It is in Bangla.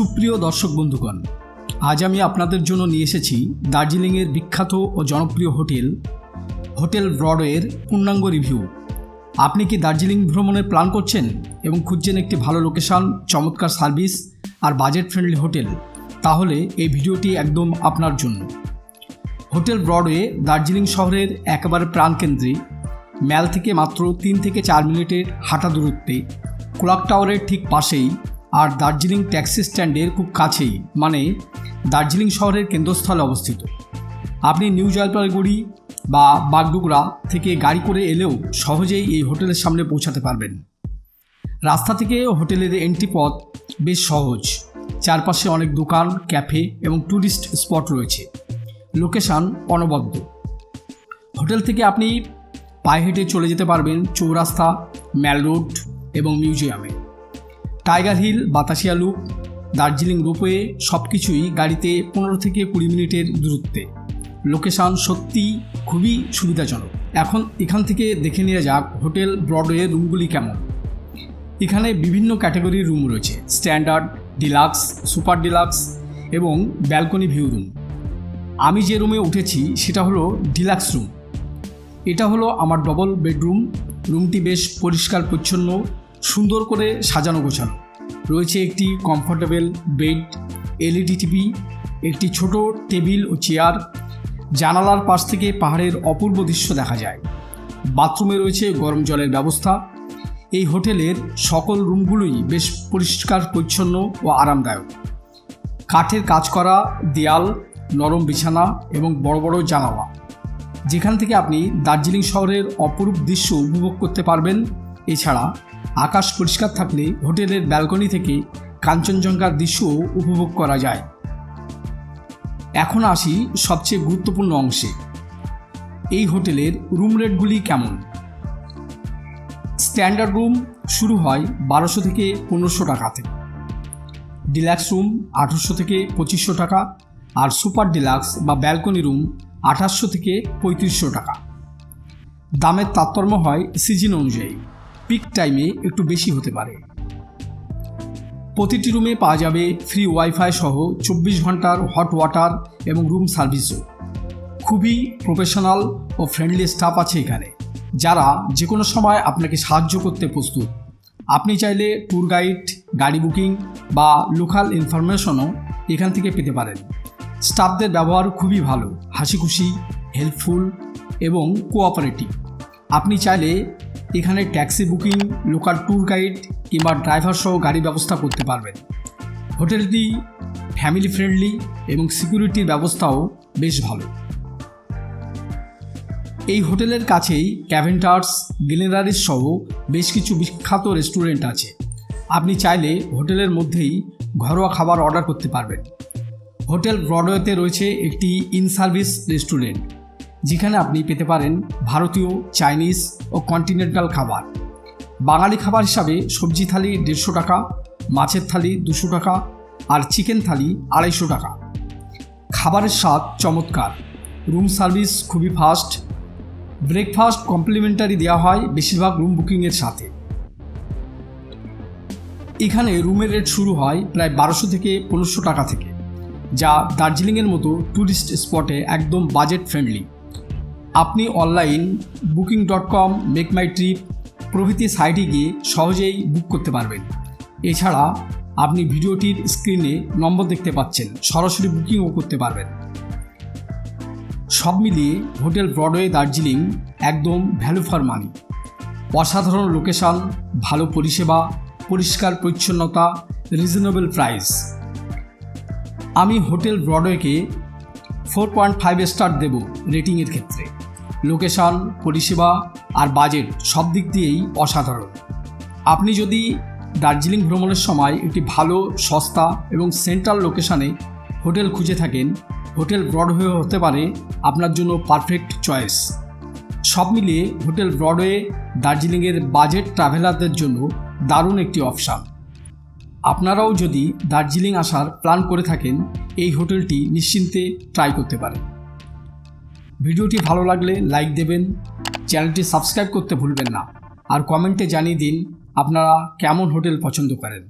সুপ্রিয় দর্শক বন্ধুগণ, আজ আমি আপনাদের জন্য নিয়ে এসেছি দার্জিলিংয়ের বিখ্যাত ও জনপ্রিয় হোটেল হোটেল ব্রডওয়ের পূর্ণাঙ্গ রিভিউ। আপনি কি দার্জিলিং ভ্রমণের প্ল্যান করছেন এবং খুঁজছেন একটি ভালো লোকেশন, চমৎকার সার্ভিস আর বাজেট ফ্রেন্ডলি হোটেল? তাহলে এই ভিডিওটি একদম আপনার জন্য। হোটেল ব্রডওয়ে দার্জিলিং শহরের একেবারে প্রাণকেন্দ্রে ম্যাল থেকে মাত্র তিন থেকে চার মিনিটের হাঁটা দূরত্বে, ক্লক টাওয়ারের ঠিক পাশেই আর দার্জিলিং ট্যাক্সি স্ট্যান্ডের খুব কাছেই মানে দার্জিলিং শহরের কেন্দ্রস্থলে অবস্থিত। আপনি নিউ জলপাইগুড়ি বা বাগডোগরা থেকে গাড়ি করে এলেও সহজেই এই হোটেলের সামনে পৌঁছাতে পারবেন। রাস্তা থেকে হোটেলের এন্ট্রি পথ বেশ সহজ। চারপাশে অনেক দোকান, ক্যাফে এবং ট্যুরিস্ট স্পট রয়েছে। লোকেশান অনবদ্য। হোটেল থেকে আপনি পায়ে হেঁটে চলে যেতে পারবেন চৌরাস্তা ম্যাল রোড এবং মিউজিয়ামে। Tiger hill, Batasia loop, Darjeeling ropeway সব কিছুই গাড়িতে পনেরো থেকে কুড়ি মিনিটের দূরত্বে। লোকেশান সত্যি খুবই সুবিধাজনক। এখন এখান থেকে দেখে নেওয়া যাক হোটেল ব্রডওয়ে রুমগুলি কেমন। এখানে বিভিন্ন ক্যাটাগরির রুম রয়েছে। স্ট্যান্ডার্ড, ডিলাক্স, সুপার ডিলাক্স এবং ব্যালকনি ভিউ রুম। আমি যে রুমে উঠেছি সেটা হলো ডিলাক্স রুম। এটা হলো আমার ডবল বেডরুম। রুমটি বেশ পরিষ্কার, পরিচ্ছন্ন, সুন্দর করে সাজানো গোছানো। রয়েছে একটি কমফোর্টেবল বেড এলইডি টিভি একটি ছোট টেবিল ও চেয়ার জানালার পাশ থেকে পাহাড়ের অপূর্ব দৃশ্য দেখা যায়। বাথরুমে রয়েছে গরম জলের ব্যবস্থা। এই হোটেলের সকল রুমগুলোই বেশ পরিষ্কার, পরিচ্ছন্ন ও আরামদায়ক। কাঠের কাজ করা, দেয়াল, নরম বিছানা এবং বড় বড় জানালা। যেখান থেকে আপনি দার্জিলিং শহরের অপরূপ দৃশ্য উপভোগ করতে পারবেন। এছাড়া আকাশ পরিষ্কার থাকলে হোটেলের ব্যালকনি থেকে কাঞ্চনজঙ্ঘার দৃশ্যও উপভোগ করা যায়। এখন আসি সবচেয়ে গুরুত্বপূর্ণ অংশে। এই হোটেলের রুম রেটগুলি কেমন? স্ট্যান্ডার্ড রুম শুরু হয় বারোশো থেকে পনেরোশো টাকা থেকে ডিলাক্স রুম আঠারোশো থেকে পঁচিশশো টাকা আর সুপার ডিলাক্স বা ব্যালকনি রুম আঠাশশো থেকে পঁয়ত্রিশশো টাকা। দামের তারতম্য হয় সিজন অনুযায়ী। পিক টাইমে একটু বেশি হতে পারে। প্রতিটি রুমে পাওয়া যাবে ফ্রি ওয়াইফাই সহ চব্বিশ ঘণ্টার হট ওয়াটার এবং রুম সার্ভিসও খুবই প্রফেশনাল ও ফ্রেন্ডলি স্টাফ আছে এখানে, যারা যে কোনো সময় আপনাকে সাহায্য করতে প্রস্তুত। আপনি চাইলে ট্যুর গাইড গাড়ি বুকিং বা লোকাল ইনফরমেশনও এখান থেকে পেতে পারেন। স্টাফদের ব্যবহার খুবই ভালো হাসি খুশি হেল্পফুল এবং কোঅপারেটিভ আপনি চাইলে এখানে taxi booking, local tour guide কিংবা ড্রাইভার সহ গাড়ি ব্যবস্থা করতে পারবেন। হোটেলটি ফ্যামিলি ফ্রেন্ডলি এবং সিকিউরিটির ব্যবস্থাও বেশ ভালো। এই হোটেলের কাছেই ক্যাভেন্টার্স গ্লিনারিস সহ বেশ কিছু বিখ্যাত রেস্টুরেন্ট আছে। আপনি চাইলে হোটেলের মধ্যেই ঘরোয়া খাবার অর্ডার করতে পারবেন। হোটেল ব্রডওয়েতে রয়েছে একটি ইন সার্ভিস রেস্টুরেন্ট যেখানে আপনি পেতে পারেন ভারতীয়, চাইনিজ ও কন্টিনেন্টাল খাবার। বাঙালি খাবার হিসাবে সবজি থালি দেড়শো টাকা, মাছের থালি দুশো টাকা আর চিকেন থালি আড়াইশো টাকা। খাবারের স্বাদ চমৎকার। রুম সার্ভিস খুবই ফাস্ট। ব্রেকফাস্ট কমপ্লিমেন্টারি দেওয়া হয় বেশিরভাগ রুম বুকিংয়ের সাথে। এখানে রুমের রেট শুরু হয় প্রায় বারোশো থেকে পনেরোশো টাকা থেকে, যা দার্জিলিংয়ের মতো ট্যুরিস্ট স্পটে একদম বাজেট ফ্রেন্ডলি। আপনি online booking dot com, make my trip প্রভৃতি সাইটে গিয়ে সহজেই বুক করতে পারবেন। এছাড়া আপনি ভিডিওটির স্ক্রিনে নম্বর দেখতে পাচ্ছেন, সরাসরি বুকিংও করতে পারবেন। সব মিলিয়ে হোটেল ব্রডওয়ে দার্জিলিং একদম ভ্যালু ফর মানি অসাধারণ লোকেশন ভালো পরিষেবা, পরিষ্কার পরিচ্ছন্নতা রিজনেবল প্রাইস আমি হোটেল ব্রডওয়েকে ফোর পয়েন্ট ফাইভ স্টার দেব রেটিংয়ের ক্ষেত্রে। লোকেশন, পরিষেবা আর বাজেট সব দিক দিয়েই অসাধারণ। আপনি যদি দার্জিলিং ভ্রমণের সময় একটি ভালো, সস্তা এবং সেন্ট্রাল লোকেশানে হোটেল খুঁজে থাকেন, হোটেল ব্রডওয়ে হতে পারে আপনার জন্য পারফেক্ট চয়েস। সব মিলিয়ে হোটেল ব্রডওয়ে দার্জিলিংয়ের বাজেট ট্রাভেলারদের জন্য দারুণ একটি অপশান। আপনারাও যদি দার্জিলিং আসার প্ল্যান করে থাকেন, এই হোটেলটি নিশ্চিন্তে ট্রাই করতে পারেন। ভিডিওটি ভালো লাগলে লাইক দেবেন, চ্যানেলটি সাবস্ক্রাইব করতে ভুলবেন না। আর কমেন্টে জানিয়ে দিন আপনারা কেমন হোটেল পছন্দ করেন।